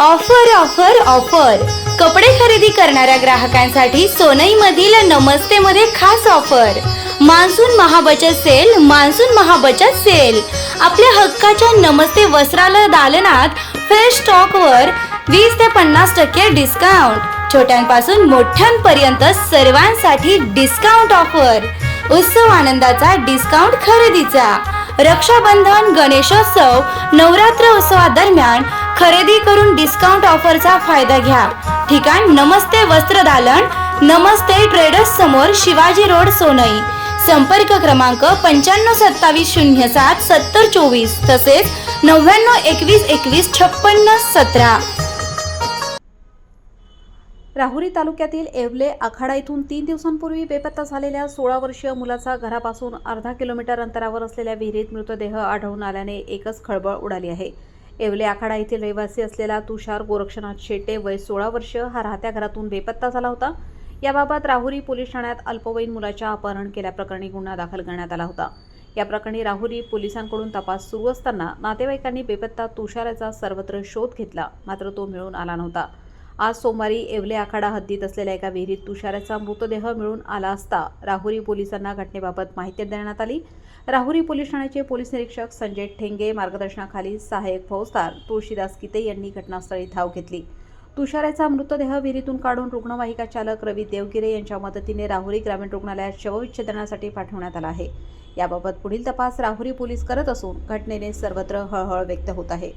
Offer offer offer. कपडे खरेदी करणाऱ्या ग्राहकांसाठी सोनईमधील नमस्ते मध्ये खास ऑफर. मान्सून महाबचत सेल मान्सून महाबचत सेल. आपल्या हक्काच्या नमस्ते वस्त्रालय दालनात फ्रेश स्टॉकवर वीस ते पन्नास टक्के डिस्काउंट छोट्यांपासून मोठ्यांपर्यंत सर्वांसाठी डिस्काउंट ऑफर उत्सव आनंदाचा डिस्काउंट खरेदीचा. रक्षाबंधन गणेशोत्सव नवरात्र उत्सवादरम्यान खरेदी करून डिस्काउंट ऑफरचा फायदा घ्या. ठिकाण नमस्ते वस्त्र दालन नमस्ते ट्रेडर्स समोर शिवाजी रोड सोनई. संपर्क क्रमांक पंच्याण्णव सत्तावीस शून्य सात सत्तर चोवीस तसेच नव्याण्णव एकवीस एकवीस छप्पन्न सतरा. राहुरी तालुक्यातील येवले आखाडा इथून तीन दिवसांपूर्वी बेपत्ता झालेल्या सोळा वर्षीय मुलाचा घरापासून अर्धा किलोमीटर अंतरावर असलेल्या विहिरीत मृतदेह आढळून आल्याने एकच खळबळ उडाली आहे. येवले आखाडा येथील रहिवासी असलेला तुषार गोरक्षनाथ शेटे वय सोळा वर्ष हा राहत्या घरातून बेपत्ता झाला होता. याबाबत राहुरी पोलीस ठाण्यात अल्पवयीन मुलाच्या अपहरण केल्याप्रकरणी गुन्हा दाखल करण्यात आला होता. या प्रकरणी राहुरी पोलिसांकडून तपास सुरू असताना नातेवाईकांनी बेपत्ता तुषाराचा सर्वत्र शोध घेतला मात्र तो मिळून आला नव्हता. आज सोमवारी येवले आखाडा हद्दीत असलेल्या एका विहिरीत तुषाराचा मृतदेह मिळून आला असता राहुरी पोलिसांना घटनेबाबत माहिती देण्यात आली. राहुरी पोलीस ठाण्याचे पोलीस निरीक्षक संजय ठेंगे मार्गदर्शनाखाली सहाय्यक फौजदार तुळशीदास किते यांनी घटनास्थळी धाव घेतली. तुषाराचा मृतदेह विहिरीतून काढून रुग्णवाहिका चालक रवी देवगिरे यांच्या मदतीने राहुरी ग्रामीण रुग्णालयात शवविच्छेदनासाठी पाठवण्यात आला आहे. याबाबत पुढील तपास राहुरी पोलीस करत असून घटनेने सर्वत्र हळहळ व्यक्त होत आहे.